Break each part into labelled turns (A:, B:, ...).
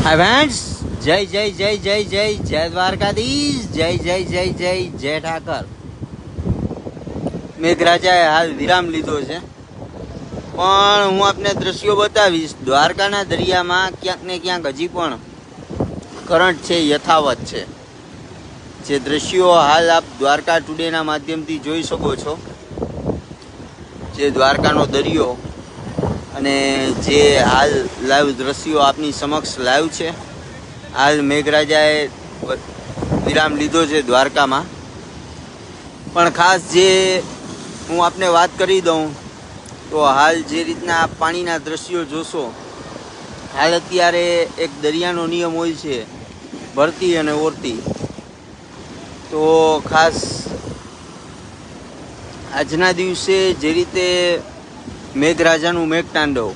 A: Friends જય જય જય જય જય જય દ્વારકાધીશ જય જય જય જય જય ઠાકર મેઘરાજાએ હાલ વિરામ લીધો છે. પણ હું આપને દ્રશ્યો બતાવીશ, દ્વારકાના દરિયામાં ક્યાંક ને ક્યાંક હજી પણ કરંટ છે, યથાવત છે. જે દ્રશ્યો હાલ આપ દ્વારકા ટુડેના માધ્યમથી જોઈ શકો છો. જે દ્વારકાનો દરિયો અને જે હાલ લાઈવ દ્રશ્યો આપની સમક્ષ લાઈવ છે. હાલ મેઘરાજાએ વિરામ લીધો છે દ્વારકામાં. પણ ખાસ જે હું આપને વાત કરી દઉં, તો હાલ જે રીતના પાણીના દ્રશ્યો જોશો, હાલ અત્યારે એક દરિયાનો નિયમ હોય છે, ભરતી અને ઓરતી. તો ખાસ આજના દિવસે જે રીતે મેઘરાજાનું મેઘતાંડવ.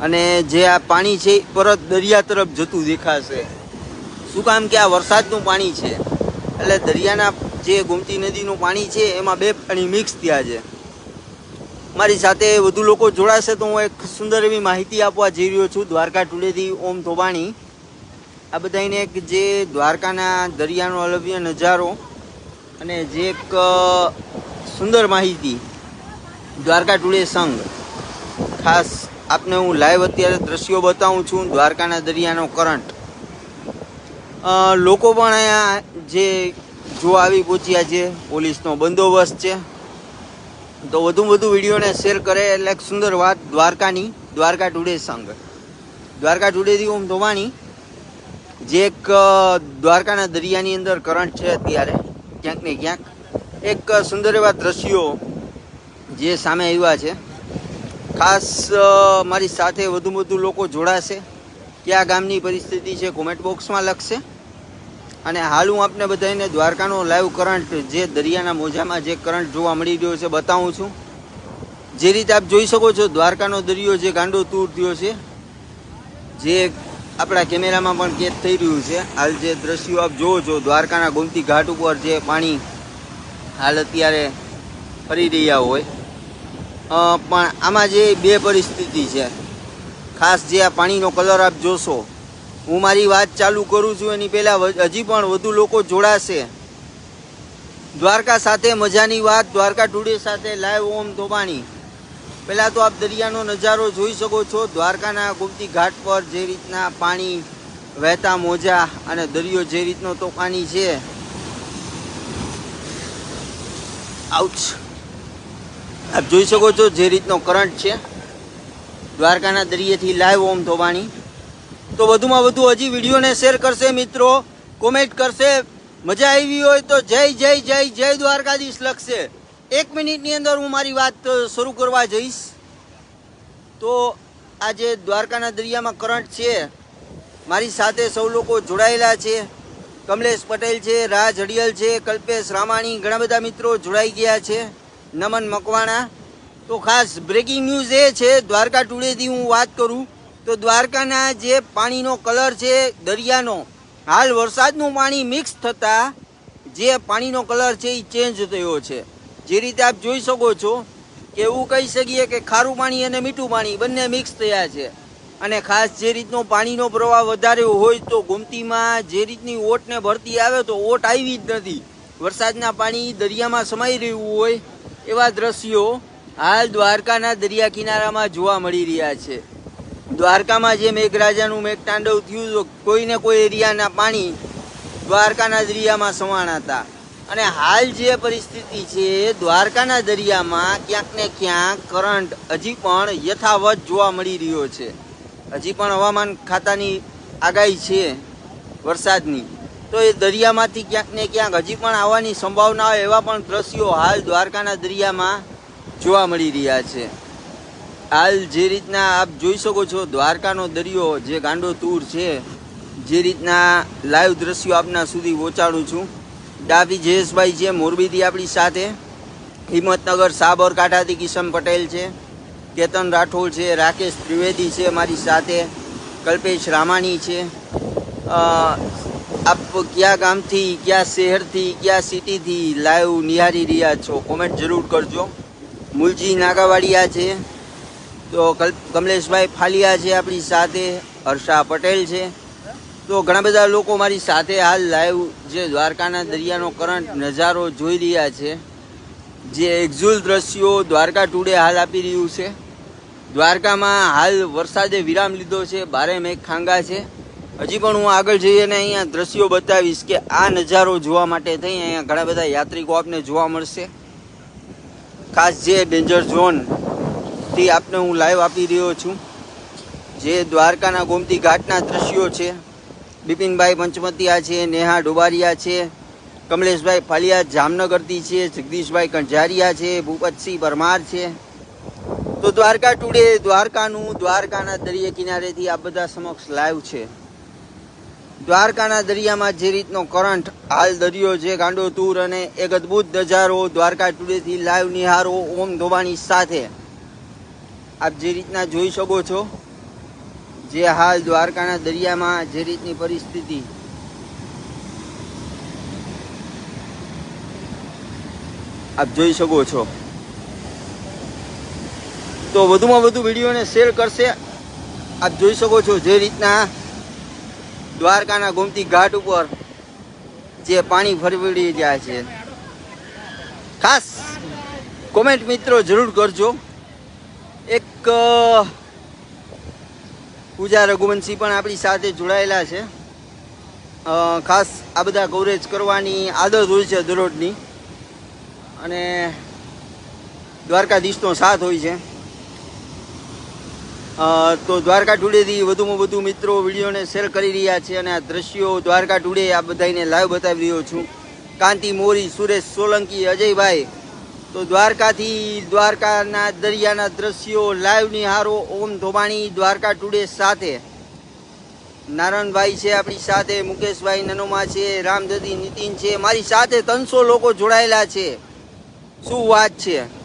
A: અને જે આ પાણી છે પરત દરિયા તરફ જતું દેખાશે. શું કામ કે આ વરસાદનું પાણી છે? એટલે દરિયાના જે ગોમતી નદીનું પાણી છે, એમાં બે પાણી મિક્સ થયા છે. મારી સાથે વધુ લોકો જોડાશે તો હું એક સુંદર એવી માહિતી આપવા જઈ રહ્યો છું. દ્વારકા ટુડેથી ઓમ ધોબાણી. આ બધાને એક જે દ્વારકાના દરિયાનો અલભ્ય નજારો અને જે એક સુંદર માહિતી દ્વારકા ટુડે સંઘ. ખાસ આપને હું લાઈવ અત્યારે દ્રશ્યો બતાવું છું દ્વારકાના દરિયાનો કરંટ. લોકો પણ અહીંયા જે જો આવી પહોંચ્યા છે, પોલીસનો બંદોબસ્ત છે. તો વધુ વધુ વિડીયોને શેર કરે એટલે એક સુંદર વાત દ્વારકાની, દ્વારકા ટુડે સંઘ. દ્વારકા ટુડેથી ઓમ ધોવાણી જે એક દ્વારકાના દરિયાની અંદર કરંટ છે અત્યારે, ક્યાંક ને ક્યાંક. એક સુંદર એવા દ્રશ્યો જે સામે આવ્યા છે. ખાસ મારી સાથે વધુ વધુ લોકો જોડાશે. કયા ગામની પરિસ્થિતિ છે કોમેન્ટ બોક્સમાં લખશે. અને હાલ હું આપને બધાને દ્વારકાનો લાઈવ કરંટ જે દરિયાના મોજામાં જે કરંટ જોવા મળી રહ્યો છે, બતાવું છું. જે રીતે આપ જોઈ શકો છો, દ્વારકાનો દરિયો જે ગાંડો તૂર થયો છે, જે આપણા કેમેરામાં પણ કેદ થઈ રહ્યું છે. હાલ જે દ્રશ્યો આપ જોવો છો, દ્વારકાના ગોમતી ઘાટ ઉપર જે પાણી હાલ અત્યારે ફરી રહ્યા હોય. પણ આમાં જે બે પરિસ્થિતિ છે. ખાસ જે આ પાણીનો કલર આપ જોશો, હું મારી વાત ચાલુ કરું છું, એની પહેલાં હજી પણ વધુ લોકો જોડાશે. દ્વારકા સાથે મજાની વાત, દ્વારકા ટુડે સાથે લાઈવ ઓમ ધોબાણી. પહેલાં તો આપ દરિયાનો નજારો જોઈ શકો છો, દ્વારકાના ગુમતી ઘાટ પર જે રીતના પાણી વહેતા મોજા અને દરિયો જે રીતનો તોફાની છે. આઉચ. આપ જોઈ શકો છો જે રીતનો કરંટ છે. દ્વારકાના દરિયેથી લાઈવ ઓમ ધોબાણી તો વધુમાં વધુ હજી વિડીયોને શેર કરશે મિત્રો. કોમેન્ટ કરશે. મજા આવી હોય તો જય જય જય જય દ્વારકાધીશ લખશે. એક મિનિટની અંદર હું મારી વાત શરૂ કરવા જઈશ. તો આજે દ્વારકાના દરિયામાં કરંટ છે, મારી સાથે સૌ લોકો જોડાયેલા છે. કમલેશ પટેલ છે, રાજ હડિયલ છે, કલ્પેશ રામાણી, ઘણા બધા મિત્રો જોડાઈ ગયા છે. નમન મકવાણા. તો ખાસ બ્રેકિંગ ન્યૂઝ એ છે, દ્વારકા ટુડેથી હું વાત કરું, તો દ્વારકાના જે પાણીનો કલર છે દરિયાનો, હાલ વરસાદનું પાણી મિક્સ થતાં જે પાણીનો કલર છે એ ચેન્જ થયો છે. જે રીતે આપ જોઈ શકો છો કે એવું કહી શકીએ કે ખારું પાણી અને મીઠું પાણી બંને મિક્સ થયા છે. અને ખાસ જે રીતનો પાણીનો પ્રવાહ વધારે હોય તો ગોમતીમાં જે રીતની ઓટને ભરતી આવે તો ઓટ આવી જ નથી. વરસાદના પાણી દરિયામાં સમાઈ રહ્યું હોય એવા દ્રશ્યો હાલ દ્વારકાના દરિયા કિનારામાં જોવા મળી રહ્યા છે. દ્વારકામાં જે મેઘરાજાનું મેઘતાંડવ થયું કોઈને કોઈ એરિયાના પાણી દ્વારકાના દરિયામાં સમાણા હતા અને હાલ જે પરિસ્થિતિ છે, દ્વારકાના દરિયામાં ક્યાંક ને ક્યાંક કરંટ હજી પણ યથાવત જોવા મળી રહ્યો છે. હજી પણ હવામાન ખાતાની આગાહી છે વરસાદની. તો એ દરિયામાંથી ક્યાંક ને ક્યાંક હજી પણ આવવાની સંભાવના હોય એવા પણ દ્રશ્યો હાલ દ્વારકાના દરિયામાં જોવા મળી રહ્યા છે. હાલ જે રીતના આપ જોઈ શકો છો દ્વારકાનો દરિયો જે ગાંડો તૂર છે, જે રીતના લાઈવ દ્રશ્યો આપના સુધી પહોંચાડું છું. ડાભી જયેશભાઈ છે, મોરબીથી આપણી સાથે. હિંમતનગર, સાબરકાંઠાથી કિશન પટેલ છે, કેતન રાઠોડ છે, રાકેશ ત્રિવેદી છે મારી સાથે, કલ્પેશ રામાણી છે આપ કયા ગામથી, કયા શહેરથી, કયા સિટીથી લાઈવ નિહાળી રહ્યા છો? કોમેન્ટ જરૂર કરજો. મુલજી નાગાવાડિયા છે. તો કમલેશભાઈ ફાલિયા છે આપણી સાથે, હર્ષા પટેલ છે. તો ઘણા બધા લોકો મારી સાથે હાલ લાઈવ જે દ્વારકાના દરિયાનો કરંટ નજારો જોઈ રહ્યા છે. જે એક્ઝુલ દ્રશ્યો દ્વારકા ટુડે હાલ આપી રહ્યું છે. દ્વારકામાં હાલ વરસાદે વિરામ લીધો છે. ભારે મેઘ ખાંગા છે. હજી પણ હું આગળ જઈને અહીંયા દ્રશ્યો બતાવીશ કે આ નજારો જોવા માટે થઈ અહીંયા ઘણા બધા યાત્રિકો આપને જોવા મળશે. ખાસ જે ડેન્જર ઝોન તે આપને હું લાઈવ આપી રહ્યો છું. જે દ્વારકાના ગોમતી ઘાટના દ્રશ્યો છે. બિપિનભાઈ પંચમતિયા છે, નેહા ડોબારિયા છે, કમલેશભાઈ ફાલિયા જામનગરથી છે, જગદીશભાઈ કંજારિયા છે, ભૂપતસિંહ પરમાર છે. તો દ્વારકા ટુડે દ્વારકાનું, દ્વારકાના દરિયા કિનારેથી આ બધા સમક્ષ લાઈવ છે. દ્વારકાના દરિયામાં જે રીતનો કરંટ હાલ દરિયો છે, ગાંડો, તૂર અને એક અદ્ભુત નજારો દ્વારકા ટુડેથી લાઈવ નિહારો ઓમ ધોબાણી સાથે. આપ જે રીતના જોઈ શકો છો, જે હાલ દ્વારકાના દરિયામાં જે રીતની પરિસ્થિતિ. આપ જોઈ શકો છો. તો વધુમાં વધુ વિડીયોને શેર કરશે. આપ જોઈ શકો છો જે રીતના દ્વારકાના ગોમતી ઘાટ ઉપર જે પાણી ફરવડી જાય છે. ખાસ કોમેન્ટ મિત્રો જરૂર કરજો. એક પૂજા રઘુવંશી પણ આપણી સાથે જોડાયેલા છે. ખાસ આ બધા કવરેજ કરવાની આદત હોય છે દરરોજની. અને દ્વારકાધીશનો સાથ હોય છે. તો દ્વારકા ટુડેથી વધુમાં વધુ મિત્રો વિડીયોને શેર કરી રહ્યા છે અને આ દ્રશ્યો દ્વારકા ટુડે આ બધાને લાઈવ બતાવી રહ્યો છું. કાંતિ મોરી, સુરેશ સોલંકી, અજયભાઈ. તો દ્વારકાથી દ્વારકાના દરિયાના દ્રશ્યો, લાઈવ નિહારો, ઓમ ધોબાણી, દ્વારકા ટુડે સાથે. નારાયણભાઈ છે આપણી સાથે, મુકેશભાઈ નનોમા છે, રામદદી, નીતિન છે, મારી સાથે ત્રણસો લોકો જોડાયેલા છે. શું વાત છે?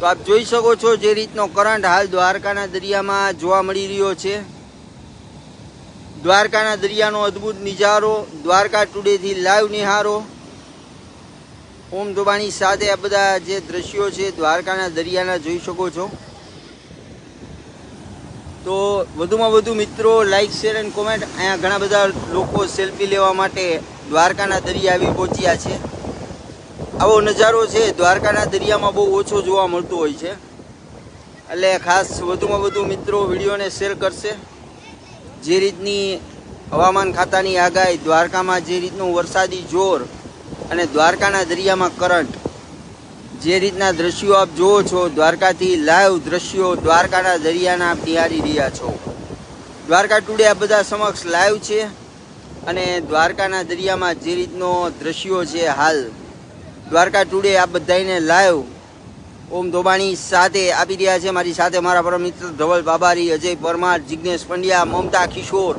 A: તો આપ જોઈ શકો છો જે રીતનો કરંટ હાલ દ્વારકાના દરિયામાં જોવા મળી રહ્યો છે. દ્વારકાના દરિયાનો અદ્ભુત નજારો, દ્વારકા ટુડેથી લાઈવ નિહારો. ઓમ ધોબાણી સાથે આ બધા જે દ્રશ્યો છે દ્વારકાના દરિયાના જોઈ શકો છો. તો વધુમાં વધુ મિત્રો લાઇક શેર એન્ડ કોમેન્ટ અહીંયા ઘણા બધા લોકો સેલ્ફી લેવા માટે દ્વારકાના દરિયા આવી પહોંચ્યા છે. આવો નજારો છે. દ્વારકાના દરિયામાં બહુ ઓછો જોવા મળતો હોય છે. એટલે ખાસ વધુમાં વધુ મિત્રો વિડીયોને શેર કરશે. જે રીતની હવામાન ખાતાની આગાહી, દ્વારકામાં જે રીતનું વરસાદી જોર અને દ્વારકાના દરિયામાં કરંટ, જે રીતના દ્રશ્યો આપ જુઓ છો, દ્વારકાથી લાઈવ દ્રશ્યો દ્વારકાના દરિયાના આપ નિહાળી રહ્યા છો. દ્વારકા ટુડે આ બધા સમક્ષ લાઈવ છે અને દ્વારકાના દરિયામાં જે રીતનો દ્રશ્યો છે હાલ દ્વારકા ટુડે આ બધાને લાઈવ ઓમ ધોબાણી સાથે આપી રહ્યા છે. મારી સાથે મારા પરમ મિત્ર ધવલ બાબારી, અજય પરમાર જિજ્ઞેશ પંડ્યા, મમતા કિશોર.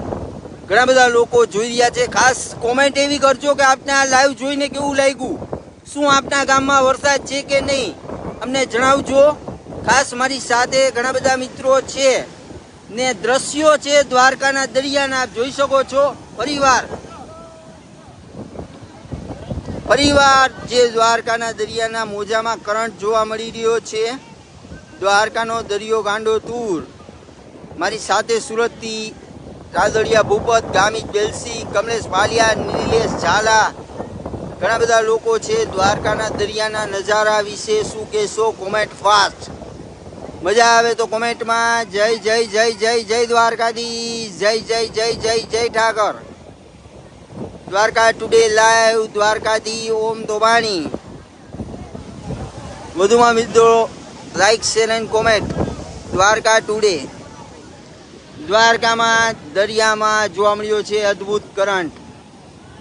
A: ઘણા બધા લોકો જોઈ રહ્યા છે. ખાસ કોમેન્ટ એવી કરજો કે આપને આ લાઈવ જોઈને કેવું લાગ્યું? શું આપના ગામમાં વરસાદ છે કે નહીં? અમને જણાવજો. ખાસ મારી સાથે ઘણા બધા મિત્રો છે ને દ્રશ્યો છે દ્વારકાના દરિયાના. આપ જોઈ શકો છો. પરિવાર ફરીવાર જે દ્વારકાના દરિયાના મોજામાં કરંટ જોવા મળી રહ્યો છે, દ્વારકાનો દરિયો ગાંડો તૂર. મારી સાથે સુરતથી રાદડિયા ભૂપત, ગામિત બેલસી, કમલેશ પાલિયા, નિલેશ ઝાલા, ઘણા બધા લોકો છે દ્વારકાના દરિયાના નજારા વિશે શું કહેશો? કોમેન્ટ ફાસ્ટ મજા આવે તો કોમેન્ટમાં જય જય જય જય જય દ્વારકાધીશ. જય જય જય જય જય ઠાકર. દ્વારકા ટુડે લાઈવ દ્વારકાથી ઓમ ધોબાણી વધુમાં મિત્રો like share and comment Dwarka today દ્વારકામાં, દરિયામાં જોવા મળ્યો છે અદ્ભુત કરંટ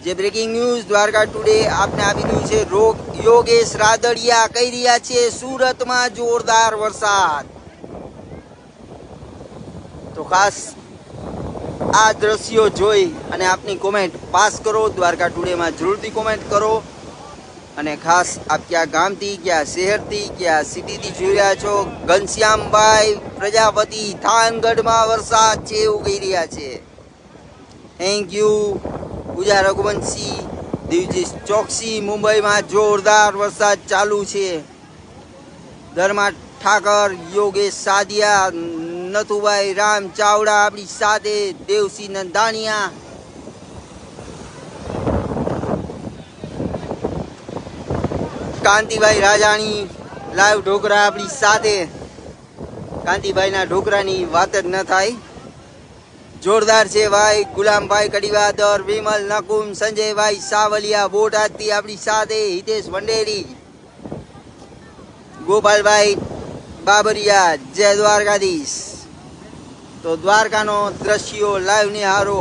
A: જે બ્રેકિંગ ન્યૂઝ દ્વારકા ટુડે આપને આપી રહ્યું છે રોગ, યોગેશ રાદડિયા કહી રહ્યા છે, સુરતમાં જોરદાર વરસાદ. તો ખાસ આ દ્રશ્યો જોઈ અને આપની કોમેન્ટ પાસ કરો. દ્વારકા ટુડેમાં જરૂરથી કોમેન્ટ કરો. અને ખાસ આપ ક્યાં ગામથી, ક્યાં શહેરથી, ક્યાં સિટીથી જોઈ રહ્યા છો, ઘનશ્યામભાઈ પ્રજાપતિ થાનગઢમાં વરસાદ છે એવું કહી રહ્યા છે. થેન્ક યુ પૂજા રઘુવંશી દેવજી ચોકસી, મુંબઈમાં જોરદાર વરસાદ ચાલુ છે. ધર્મા ઠાકર, યોગેશ સાદિયા નથુભાઈ, રામ ચાવડા, આપણી સાથે દેવસિંહ નંદાણીયા. કાંતિભાઈ રાજાણી, લાઈવ ઢોકરા આપણી સાથે. કાંતિભાઈના ઢોકરાની વાત જ ન થાય. જોરદાર છે ભાઈ, ગુલામભાઈ કડીવાદર, વિમલ નકુમ, સંજયભાઈ સાવલિયા બોટાદથી આપણી સાથે, હિતેશ વંડેરી. ગોપાલભાઈ બાબરિયા, જય દ્વારકાધીશ. તો દ્વારકાનો દ્રશ્યો લાઈવ નિહારો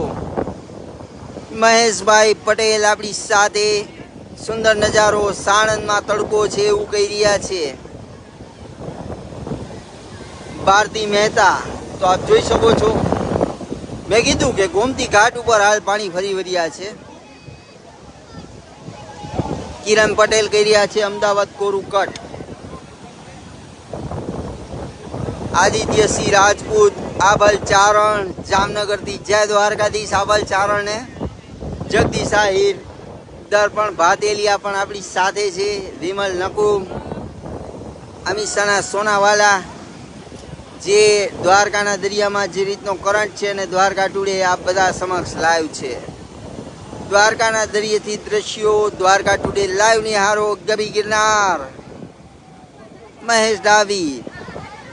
A: મહેશભાઈ પટેલ આપણી સાથે. સુંદર નજારો સાણંદમાં તડકો છે એવું કહી રહ્યા છે. ભારતી મહેતા, તો આપ જોઈ શકો છો. મેં કીધું કે ગોમતી ઘાટ ઉપર હાલ પાણી ફરી વળ્યા છે. કિરણ પટેલ કહી રહ્યા છે, અમદાવાદ કોરું કટ. આદિત્યસિંહ રાજપૂત આભલ ચારણ, જામનગરથી જય દ્વારકાધીશ આભલ ચારણ ને જગદીશ આહિર દર્પણ ભાતેલિયા પણ આપણી સાથે છે, વિમલ નકુમ અમિત સોનાવાલા, જે દ્વારકાના દરિયામાં જે રીતનો કરંટ છે અને દ્વારકા ટુડે આ બધા સમક્ષ લાઈવ છે. દ્વારકાના દરિયેથી દ્રશ્યો, દ્વારકા ટુડે લાઈવ નિહારો, ગબી ગિરનાર, મહેશ ડાવી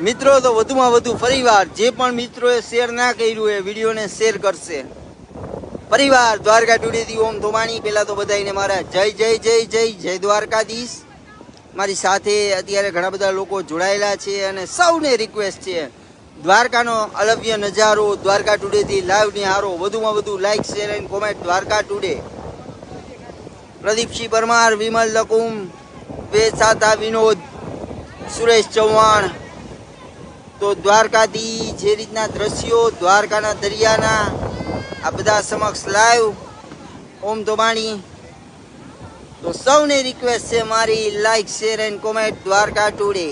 A: મિત્રો, તો વધુમાં વધુ ફરીવાર જે પણ મિત્રોએ શેર ના કર્યું એ વિડીયોને શેર કરશે. પરિવાર દ્વારકા ટુડેથી ઓમ ધોમાણી. પહેલાં તો બધાને મારા જય જય જય જય જય દ્વારકાધીશ. મારી સાથે અત્યારે ઘણા બધા લોકો જોડાયેલા છે અને સૌને રિક્વેસ્ટ છે દ્વારકાનો અલભ્ય નજારો, દ્વારકા ટુડેથી લાઈવ નિહારો વધુમાં વધુ like share and comment Dwarka today Pradipsinh Parmar, Vimal Lakum, Ved સાતા Vinod, Suresh Chauhan તો દ્વારકાથી જે રીતના દ્રશ્યો, દ્વારકાના દરિયાના, આ બધા સમક્ષ લાઈવ. ઓમ ધોબાણી. તો સૌને રિક્વેસ્ટ છે મારી like share and comment Dwarka today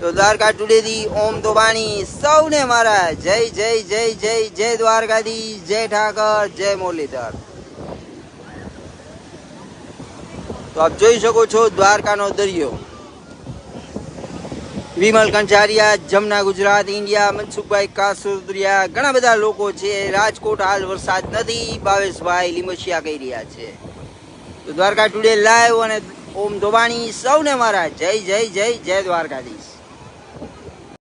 A: તો દ્વારકા ટુડેથી ઓમ ધોબાણી. સૌને મારા જય જય જય જય જય દ્વારકાધી. જય ઠાકર, જય મુરલીધર. તો આપ જોઈ શકો છો દ્વારકાનો દરિયો. વિમલ કંચારિયા, જમના ગુજરાત, ઇન્ડિયા, મનસુખભાઈ કાસુદ્રિયા, ઘણા બધા લોકો છે. રાજકોટ હાલ વરસાદ નથી. ભાવેશભાઈ લીમસિયા કહી રહ્યા છે. તો દ્વારકા ટુડે લાઈવ અને ઓમ ધોબાણી. સૌને મારા જય જય જય જય દ્વારકાધીશ.